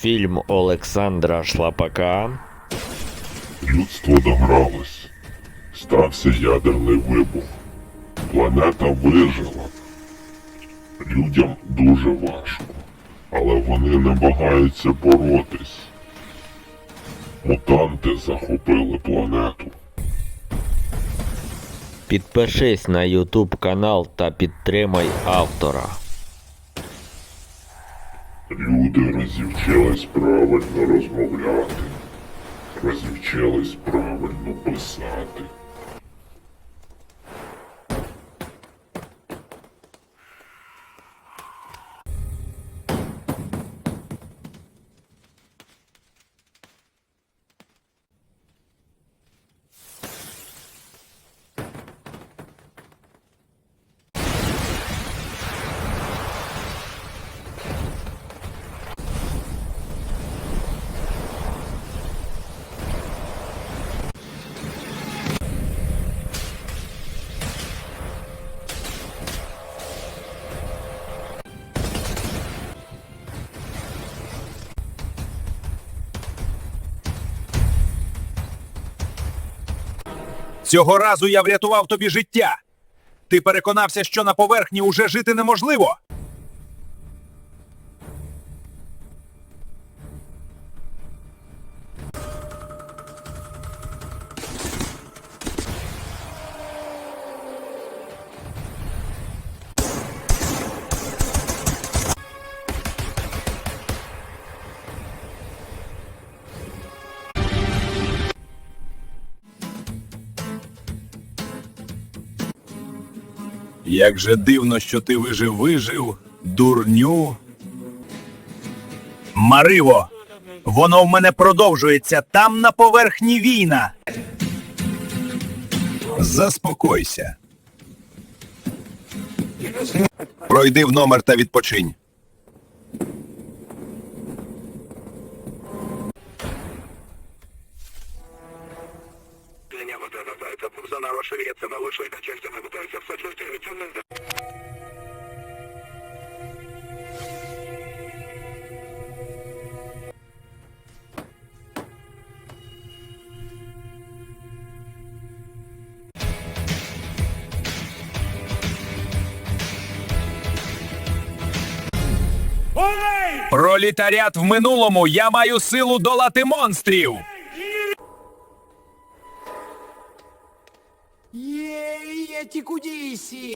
Фільм Олександра Шлапака. Людство догралось. Стався ядерний вибух. Планета вижила. Людям дуже важко, але вони намагаються боротись. Мутанти захопили планету. Підпишись на YouTube канал та підтримай автора. Люди розівчились правильно розмовляти, розівчились правильно писати. Цього разу я врятував тобі життя. Ти переконався, що на поверхні уже жити неможливо. Як же дивно, що ти вижив вижив, дурню. Мариво! Воно в мене продовжується там на поверхні війна. Заспокойся. Пройди в номер та відпочинь. заново шевелится, на лучшей этой части мы пытаемся в Пролітарят в минулому, я маю силу долати монстрів. Ей, эти кудиси!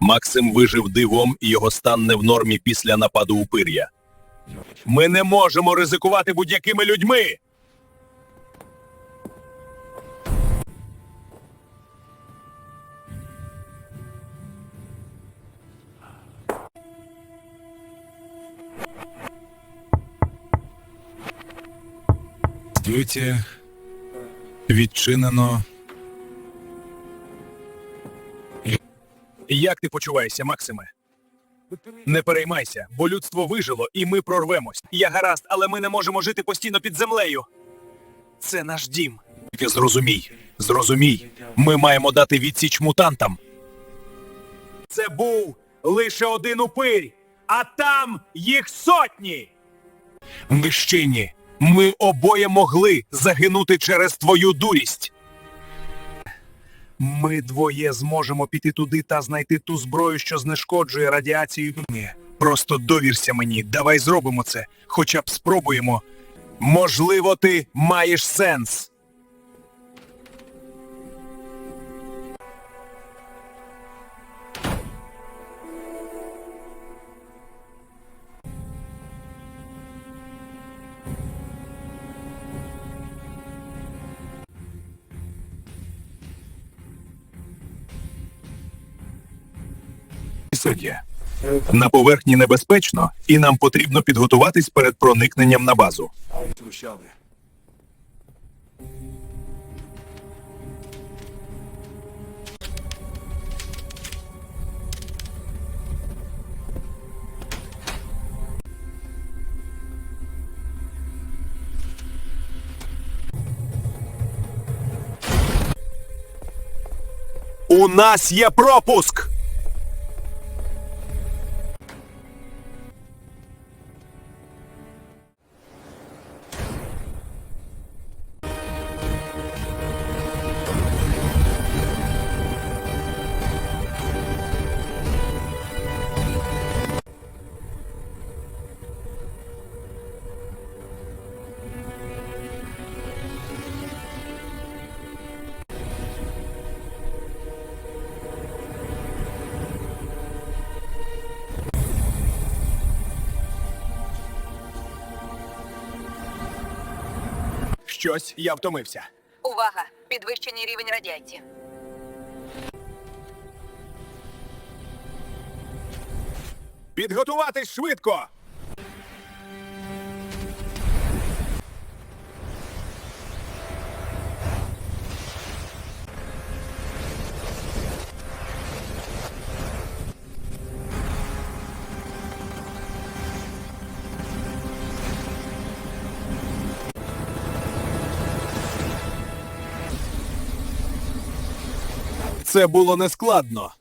Максим вижив дивом, і його стан не в нормі після нападу упир'я. Ми не можемо ризикувати будь-якими людьми. Здюті відчинено. Як ти почуваєшся, Максиме? Не переймайся, бо людство вижило, і ми прорвемось. Я гаразд, але ми не можемо жити постійно під землею. Це наш дім. Тільки зрозумій, зрозумій, ми маємо дати відсіч мутантам. Це був лише один упирь, а там їх сотні. Мищині, ми обоє могли загинути через твою дурість. Ми двоє зможемо піти туди та знайти ту зброю, що знешкоджує радіацію. Просто довірся мені, давай зробимо це, хоча б спробуємо. Можливо, ти маєш сенс. Суддя. На поверхні небезпечно, і нам потрібно підготуватись перед проникненням на базу. У нас є пропуск! Щось я втомився. Увага! Підвищений рівень радіації. Підготуватись швидко! Це було нескладно.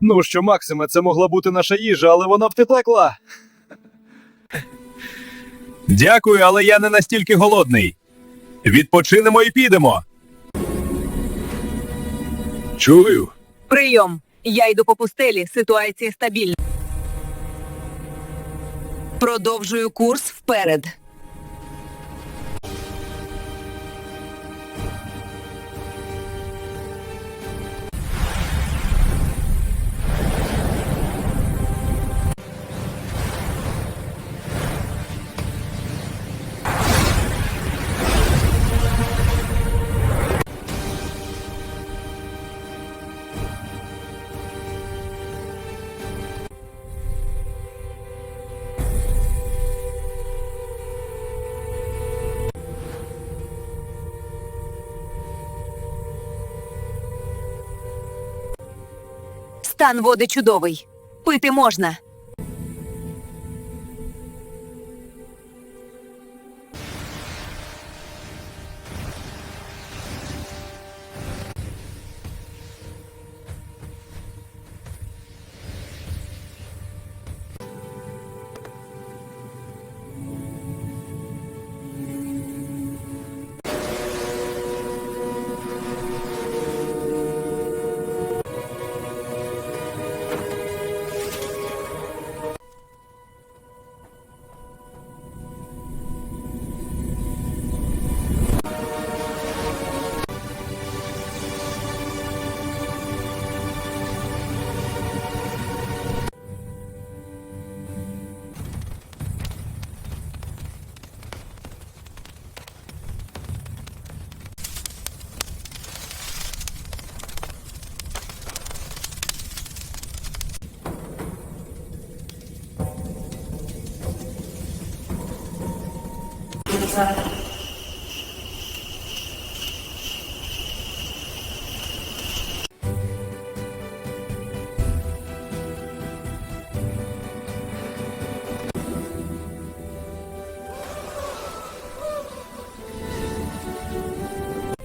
Ну що, Максиме, це могла бути наша їжа, але вона втекла. Дякую, але я не настільки голодний. Відпочинемо і підемо. Чую. Прийом. Я йду по пустелі. Ситуація стабільна. Продовжую курс вперед. Стан води чудовий. Пити можна.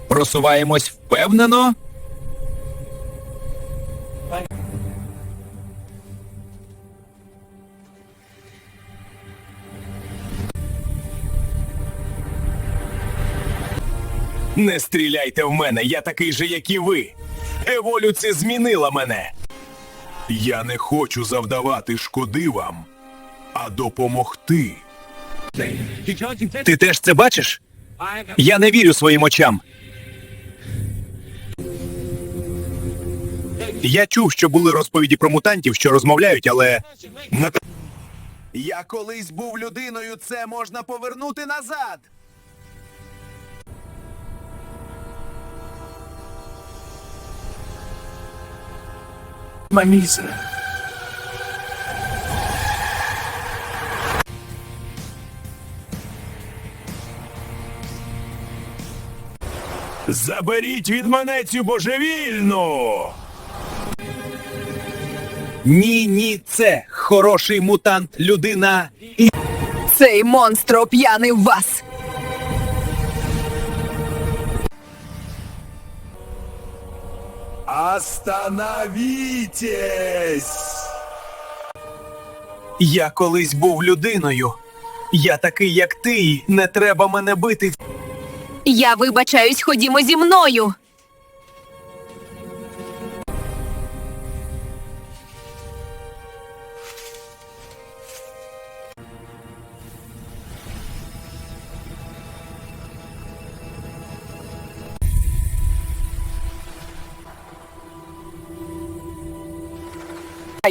Просуваємось впевнено. Не стріляйте в мене, я такий же, як і ви. Еволюція змінила мене. Я не хочу завдавати шкоди вам, а допомогти. Ти теж це бачиш? Я не вірю своїм очам. Я чув, що були розповіді про мутантів, що розмовляють, але. Я колись був людиною, це можна повернути назад. Маміза. Заберіть від мене цю божевільну. Ні, ні, це хороший мутант, людина. І Цей монстр оп'янив вас. Остановітесь! Я колись був людиною. Я такий, як ти. Не треба мене бити. Я вибачаюсь, ходімо зі мною.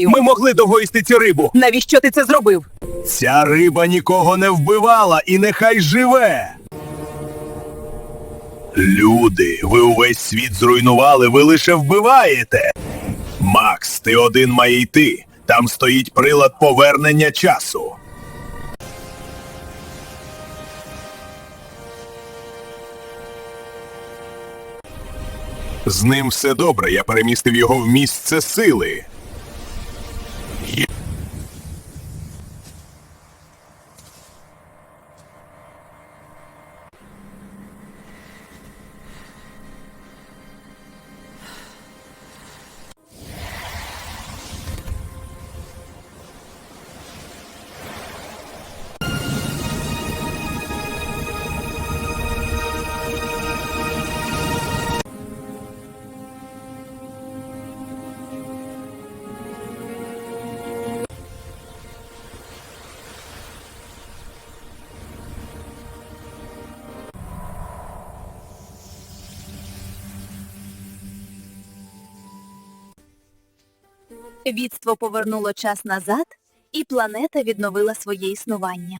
Ми могли догоїсти цю рибу. Навіщо ти це зробив? Ця риба нікого не вбивала і нехай живе. Люди, ви увесь світ зруйнували, ви лише вбиваєте. Макс, ти один має йти. Там стоїть прилад повернення часу. З ним все добре, я перемістив його в місце сили. Відство повернуло час назад, і планета відновила своє існування.